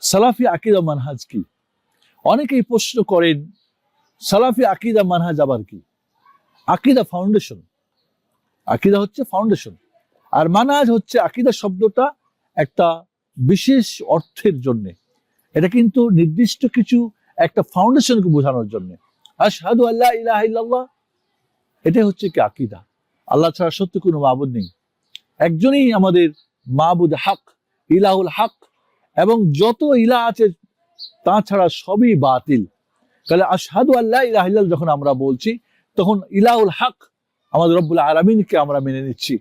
সালাফি আকীদা মানহাজ কি? অনেকেই প্রশ্ন করেন, সালাফি আকীদা মানহাজ আবার কি? আকীদা ফাউন্ডেশন আকীদা হচ্ছে ফাউন্ডেশন আর মানহাজ হচ্ছে আকিদা শব্দটা একটা বিশেষ অর্থের জন্য। এটা কিন্তু নির্দিষ্ট কিছু একটা ফাউন্ডেশনকে বোঝানোর জন্য। আশহাদু আল্লাহ ইলাহা ইল্লাল্লাহ হচ্ছে কি আকীদা। আল্লাহ ছাড়া সত্য কোনো মাবুদ নেই। একজনই আমাদের মাবুদ হক, ইলাহুল হক, এবং যত ইলা আছে তা ছাড়া সবই বাতিল। তাহলে আশহাদু আল্লাহ ইলাহিল্লাহ যখন আমরা বলছি, তখন ইলাহুল হক আমাদের রব্বুল আলমিনকে আমরা মেনে নিচ্ছি।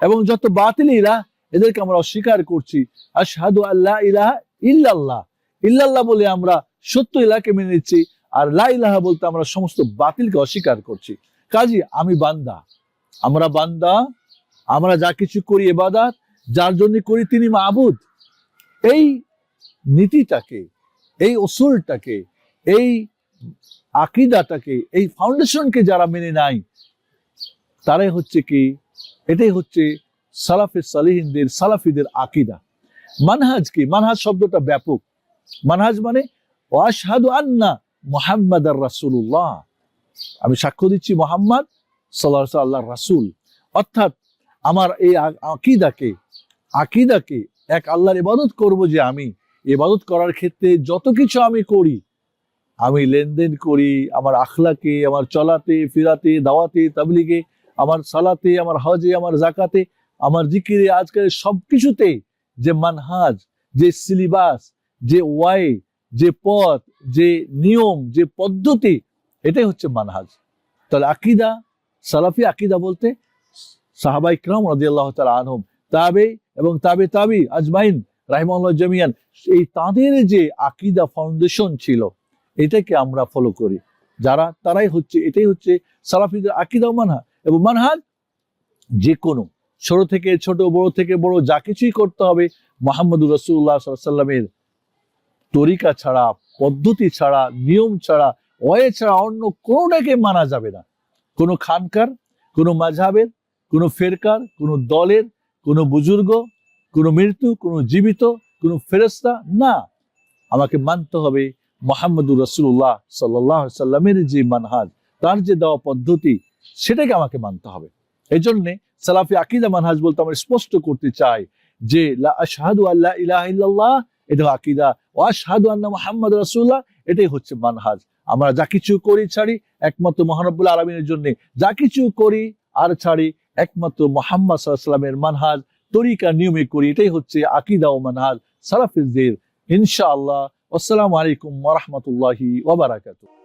এবং যত বাতিল ইলা এদেরকে আমরা অস্বীকার করছি। আশহাদু আল্লাহ ইলাহা ইল্লাল্লাহ। ইল্লাল্লাহ বলে আমরা সত্য ইলাকে মেনে নিচ্ছি, আর লা ইলাহা বলতে আমরা সমস্ত বাতিলকে অস্বীকার করছি। কাজী, আমি বান্দা। আমরা বান্দা, আমরা যা কিছু করি এবাদাত যার জন্য করি তিনি মাবুদ। এই নীতিটাকে, এই অসুলটাকে এই আকিদাটাকে, এই ফাউন্ডেশনকে যারা মেনে নাই তারাই হচ্ছে কি? এটাই হচ্ছে সালাফে সালিহিনদের, সালাফিদের আকিদা। মানহাজ কি? মানহাজ শব্দটা ব্যাপক। মানহাজ মানে ওয়াশহাদু আন্না মোহাম্মদ আর রাসুল্লাহ আমি সাক্ষ্য দিচ্ছি মোহাম্মদ সাল্লাহ আল্লাহ রাসুল। অর্থাৎ আমার এই আকিদাকে আকিদাকে এক আল্লাহর ইবাদত করব যে আমি ইবাদত করার ক্ষেত্রে যত কিছু আমি করি, আমি লেনদেন করি, আমার আখলাকে, আমার চলাতে, ফিরাতে, দাওয়াতে, তাবলিগে, আমার সালাতে, আমার হজে, আমার জাকাতে আমার জিকিরে আজকের সব কিছুতে যে মানহাজ, যে সিলিবাস, যে ওয়াই, যে পথ, যে নিয়ম, যে পদ্ধতি, এটাই হচ্ছে মানহাজ। তাহলে আকিদা, সালাফি আকিদা বলতে সাহাবাই ক্রম রাজি আল্লাহ তালা আনহম, তাবে এবং তাবে তাবি, আজমাইন রাহিমাল্লাহ জামিয়ান, এই তাদের যে আকিদা ফাউন্ডেশন ছিল, এটাকে আমরা ফলো করি। যারা, তারাই হচ্ছে, এটাই হচ্ছে সালাফিদের আকিদা ও মানহা, এবং মানহাজ যে কোনো। ছোট থেকে ছোট, বড় থেকে বড়, যা কিছুই করতে হবে, মোহাম্মদুর রসুল্লাহ সাল্লামের তরিকা ছাড়া, পদ্ধতি ছাড়া, নিয়ম ছাড়া ওয়ে ছাড়া অন্য কোনোটাকে মানা যাবে না। কোনো খানকার, কোনো মাঝাবের কোনো ফেরকার, কোনো দলের, কোনো বুজুর্গ, কোনো মৃত্যু, কোনো জীবিত, কোনো ফেরেস্তা না। আমাকে মানতে হবে মোহাম্মদুর রসুল্লাহ সাল্লাহ সাল্লামের যে মানহাজ, তার যে দেওয়া পদ্ধতি, সেটাকে আমাকে মানতে হবে। এই জন্যে সালাফি আকিদা মানহাজ বলতে আমরা স্পষ্ট করতে চাই যে লা আশহাদু আল্লাহ ইলাহা ইল্লাল্লাহ, এটা আকিদা ও আন্না এটাই হচ্ছে মানহাজ। আমরা যা কিছু করি ছাড়ি একমাত্র আলমিনের জন্য। যা কিছু করি আর ছাড়ি একমাত্র মোহাম্মদ সাল্লামের মানহাজ, তরিকা নিয়মে করি, এটাই হচ্ছে আকিদা ও মানহাজ। সালাফিজদের, ইনশাআল্লাহ। আসসালামু আলাইকুম ওয়া রাহমাতুল্লাহি ওয়া বারাকাতুহু।